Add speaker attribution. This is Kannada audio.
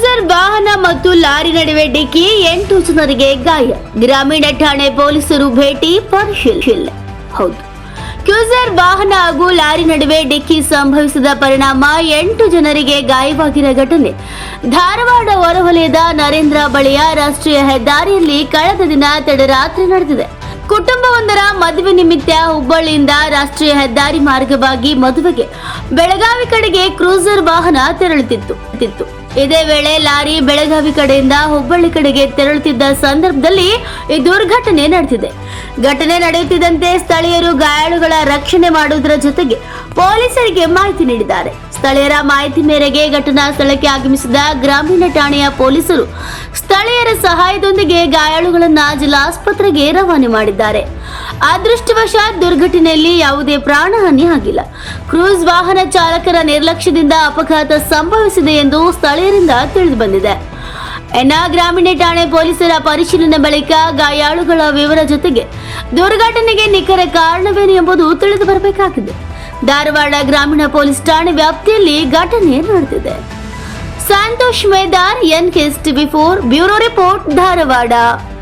Speaker 1: ಕ್ರೂಸರ್ ವಾಹನ ಮತ್ತು ಲಾರಿ ನಡುವೆ ಡಿಕ್ಕಿ ಎಂಟು ಜನರಿಗೆ ಗಾಯ. ಗ್ರಾಮೀಣ ಠಾಣೆ ಪೊಲೀಸರು ಭೇಟಿ ಪರಿಶೀಲನೆ. ಹೌದು. ಕ್ರೂಸರ್ ವಾಹನ ಹಾಗೂ ಲಾರಿ ನಡುವೆ ಡಿಕ್ಕಿ ಸಂಭವಿಸಿದ ಪರಿಣಾಮ ಎಂಟು ಜನರಿಗೆ ಗಾಯವಾಗಿರುವ ಘಟನೆ. ಧಾರವಾಡ ಹೊರವಲಯದ ನರೇಂದ್ರ ಬಳಿಯ ರಾಷ್ಟ್ರೀಯ ಹೆದ್ದಾರಿಯಲ್ಲಿ ಕಳೆದ ದಿನ ತಡರಾತ್ರಿ ನಡೆದಿದೆ. ಕುಟುಂಬವೊಂದರ ಮದುವೆ ನಿಮಿತ್ತ ಹುಬ್ಬಳ್ಳಿಯಿಂದ ರಾಷ್ಟ್ರೀಯ ಹೆದ್ದಾರಿ ಮಾರ್ಗವಾಗಿ ಮದುವೆಗೆ ಬೆಳಗಾವಿ ಕಡೆಗೆ ಕ್ರೂಸರ್ ವಾಹನ ತೆರಳುತ್ತಿತ್ತು. ತಿತ್ತು. ಇದೇ ವೇಳೆ ಲಾರಿ ಬೆಳಗಾವಿ ಕಡೆಯಿಂದ ಹುಬ್ಬಳ್ಳಿ ಕಡೆಗೆ ತೆರಳುತ್ತಿದ್ದ ಸಂದರ್ಭದಲ್ಲಿ ಈ ದುರ್ಘಟನೆ ನಡೆದಿದೆ. ಘಟನೆ ನಡೆಯುತ್ತಿದ್ದಂತೆ ಸ್ಥಳೀಯರು ಗಾಯಾಳುಗಳ ರಕ್ಷಣೆ ಮಾಡುವುದರ ಜೊತೆಗೆ ಪೊಲೀಸರಿಗೆ ಮಾಹಿತಿ ನೀಡಿದ್ದಾರೆ. ಸ್ಥಳೀಯರ ಮಾಹಿತಿ ಮೇರೆಗೆ ಘಟನಾ ಸ್ಥಳಕ್ಕೆ ಆಗಮಿಸಿದ ಗ್ರಾಮೀಣ ಠಾಣೆಯ ಪೊಲೀಸರು ಸ್ಥಳೀಯರ ಸಹಾಯದೊಂದಿಗೆ ಗಾಯಾಳುಗಳನ್ನ ಜಿಲ್ಲಾಸ್ಪತ್ರೆಗೆ ರವಾನೆ ಮಾಡಿದ್ದಾರೆ. ಅದೃಷ್ಟವಶಾತ್ ದುರ್ಘಟನೆಯಲ್ಲಿ ಯಾವುದೇ ಪ್ರಾಣಹಾನಿ ಆಗಿಲ್ಲ. ಕ್ರೂಸ್ ವಾಹನ ಚಾಲಕರ ನಿರ್ಲಕ್ಷ್ಯದಿಂದ ಅಪಘಾತ ಸಂಭವಿಸಿದೆ ಎಂದು ಸ್ಥಳೀಯರಿಂದ ತಿಳಿದು ಬಂದಿದೆ. ಎನ್ನ ಗ್ರಾಮೀಣ ಠಾಣೆ ಪೊಲೀಸರ ಪರಿಶೀಲನೆ ಬಳಿಕ ಗಾಯಾಳುಗಳ ವಿವರ ಜೊತೆಗೆ ದುರ್ಘಟನೆಗೆ ನಿಖರ ಕಾರಣವೇನು ಎಂಬುದು ತಿಳಿದು ಬರಬೇಕಾಗಿದೆ. ಧಾರವಾಡ ಗ್ರಾಮೀಣ ಪೊಲೀಸ್ ಠಾಣೆ ವ್ಯಾಪ್ತಿಯಲ್ಲಿ ಘಟನೆ ನಡೆದಿದೆ. Santosh Medar, N TV four, bureau report, Dharwad.